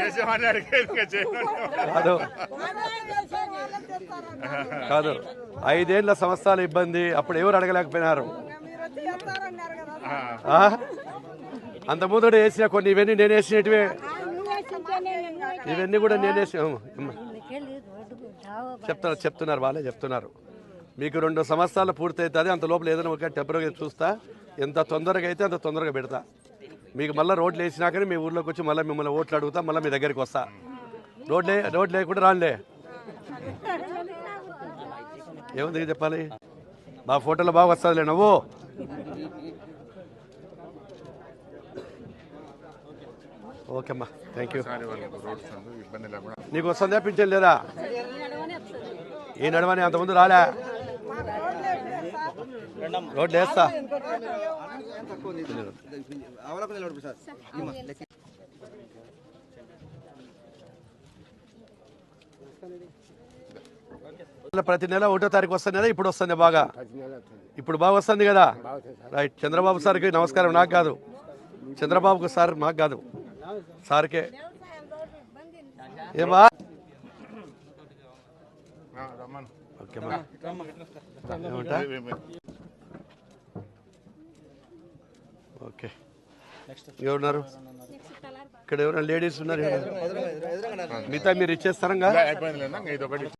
చేసేవాడిని కాదు. కాదు. ఐదేళ్ళ సంవత్సరాల ఇబ్బంది అప్పుడు ఎవరు అడగలేకపోయినారు? అంత ముందు వేసిన కొన్ని ఇవన్నీ నేను వేసినటివే. ఇవన్నీ కూడా నేను వేసిన చెప్తున్నారు చెప్తున్నారు వాళ్ళే చెప్తున్నారు. మీకు రెండు సంవత్సరాలు పూర్తి అవుతుంది అంత లోపల ఏదైనా ఒక టెంపరీగా చూస్తా. ఎంత తొందరగా అయితే అంత తొందరగా పెడతా. మీకు మళ్ళీ రోడ్లు వేసినాకనే మీ ఊర్లోకి వచ్చి మళ్ళీ మిమ్మల్ని ఓట్లు అడుగుతా మళ్ళీ మీ దగ్గరికి వస్తా. రోడ్లే రోడ్ లేకుండా రానులే. ఏముంది చెప్పాలి? మా ఫోటోలో బాగా వస్తుందిలే నువ్వు. ఓకే అమ్మా థ్యాంక్ యూ నీకు వస్తుందా పింఛన్ లేదా? ఈ నడవని అంతకుముందు రాలే. రోడ్లు వేస్తా ప్రతి నెల ఒకటో తారీఖు వస్తుంది కదా ఇప్పుడు వస్తుంది బాగా. ఇప్పుడు బాగా వస్తుంది కదా. రైట్ చంద్రబాబు సార్కి నమస్కారం నాకు కాదు. చంద్రబాబుకు సార్ మాకు కాదు. సార్కే. ఏమా? ఓకే ఓకే ఎవరున్నారు ఇక్కడ ఎవరైనా లేడీస్ ఉన్నారు మిగతా మీరు ఇచ్చేస్తారంగా